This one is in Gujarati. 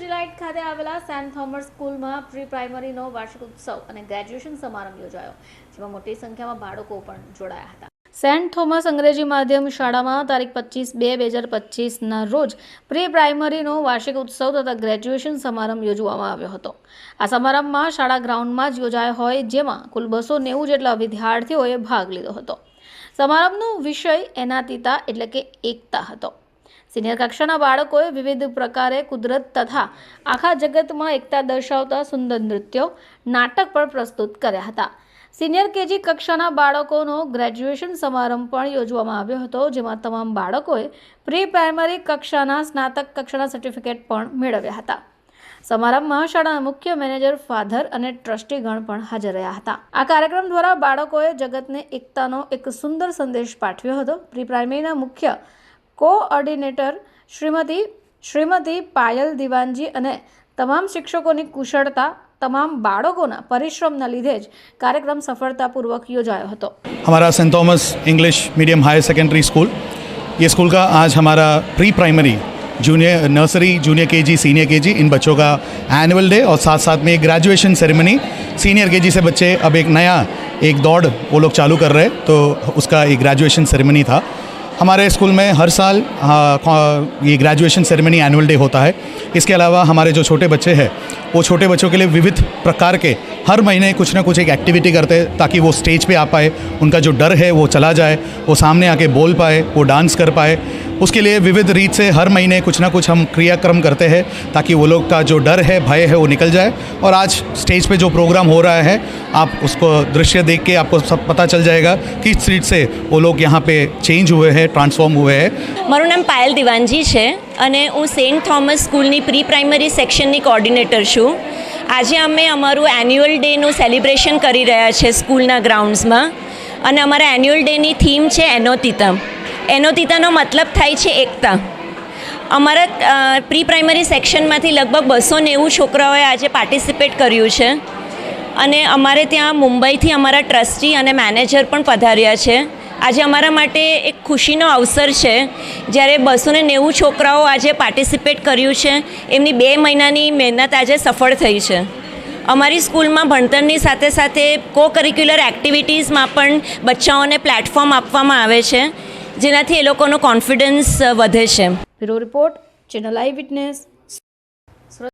સિટીલાઇટ ખાતે આવેલા સેન્ટ થોમસ સ્કૂલમાં પ્રી પ્રાઇમરીનો વાર્ષિક ઉત્સવ અને ગ્રેજ્યુએશન સમારંભ યોજાયો, જેમાં મોટી સંખ્યામાં બાળકો પણ જોડાયા હતા. સેન્ટ થોમસ અંગ્રેજી માધ્યમ શાળામાં તારીખ પચીસ બે બે હજાર પચીસના રોજ પ્રી પ્રાઇમરીનો વાર્ષિક ઉત્સવ તથા ગ્રેજ્યુએશન સમારંભ યોજવામાં આવ્યો હતો. આ સમારંભમાં શાળા ગ્રાઉન્ડમાં જ યોજાયો હોય, જેમાં કુલ બસો નેવું જેટલા વિદ્યાર્થીઓએ ભાગ લીધો હતો. સમારંભનો વિષય એનાતીતા એટલે કે એકતા હતો. સિનિયર કક્ષાના બાળકોએ વિવિધ પ્રકારે કુદરત તથા આખા જગતમાં એકતા દર્શાવતા સુંદર નૃત્યો, નાટક પણ પ્રસ્તુત કર્યા હતા. સિનિયર કેજી કક્ષાના બાળકોનો ગ્રેજ્યુએશન સમારંભ પણ યોજવામાં આવ્યો હતો, જેમાં તમામ બાળકોએ પ્રી પ્રાઇમરી કક્ષાના સ્નાતક કક્ષાના સર્ટિફિકેટ પણ મેળવ્યા હતા. સમારંભમાં શાળાના મુખ્ય મેનેજર, ફાધર અને ટ્રસ્ટીગણ પણ હાજર રહ્યા હતા. આ કાર્યક્રમ દ્વારા બાળકોએ જગતને એકતાનો એક સુંદર સંદેશ પાઠવ્યો હતો. પ્રી પ્રાઇમરીના મુખ્ય કોઓર્ડિનેટર શ્રીમતી શ્રીમતી પાયલ દિવાનજી અને તમામ શિક્ષકોની કુશળતા તમામ બાળકોના પરિશ્રમના લીધે જ કાર્યક્રમ સફળતાપૂર્વક યોજાયો હતો हमारा saint Thomas English medium higher secondary school ये स्कूल का आज हमारा pre primary junior nursery junior KG senior KG इन बच्चों का एनुअल डे और साथ साथ में एक ग्रेजुएशन सेरेमनी सीनियर केजी से बच्चे अब एक नया एक दौड़ वो लोग चालू कर रहे हैं तो उसका एक ग्रेजुएशन सेरेमनी था हमारे स्कूल में हर साल हाँ, ये ग्रेजुएशन सेरेमनी एनुअल डे होता है। इसके अलावा हमारे जो छोटे बच्चे हैं वो छोटे बच्चों के लिए विविध प्रकार के हर महीने कुछ ना कुछ एक एक्टिविटी करते हैं ताकि वो स्टेज पे आ पाए। उनका जो डर है वो चला जाए वो सामने आके बोल पाए वो डांस कर पाए। उसके लिए विविध रीत से हर महीने कुछ ना कुछ हम क्रियाक्रम करते हैं ताकि वो लोग का जो डर है भय है वो निकल जाए और आज स्टेज पे जो प्रोग्राम हो रहा है आप उसको दृश्य देख के आपको सब पता चल जाएगा किस रीत से वो लोग यहाँ पे चेंज हुए हैं ट्रांसफॉर्म हुए हैं મારું નામ પાયલ દિવાનજી છે અને હું સેન્ટ થોમસ સ્કૂલની પ્રી પ્રાઇમરી સેક્શનની કોર્ડિનેટર છું આજે અમે અમારું એન્યુઅલ ડેનું સેલિબ્રેશન કરી રહ્યા છે સ્કૂલના ગ્રાઉન્ડ્સમાં અને અમારા એન્યુઅલ ડેની થીમ છે એનોતિતમ એનોતિતાનો મતલબ થાય છે એકતા. અમારા પ્રી પ્રાઇમરી સેક્શનમાંથી લગભગ બસો નેવું છોકરાઓએ આજે પાર્ટિસિપેટ કર્યું છે. અને અમારે ત્યાં મુંબઈથી અમારા ટ્રસ્ટી અને મેનેજર પણ પધાર્યા છે. આજે અમારા માટે એક ખુશીનો અવસર છે. જ્યારે બસો ને નેવું છોકરાઓ આજે પાર્ટિસિપેટ કર્યું છે, એમની બે મહિનાની મહેનત આજે સફળ થઈ છે. અમારી સ્કૂલમાં ભણતરની સાથે સાથે કો કરિક્યુલર એક્ટિવિટીઝમાં પણ બચ્ચાઓને પ્લેટફોર્મ આપવામાં આવે છે. જેનાથી એ લોકોનો કોન્ફિડન્સ વધે છે. Bureau report channel eye witness.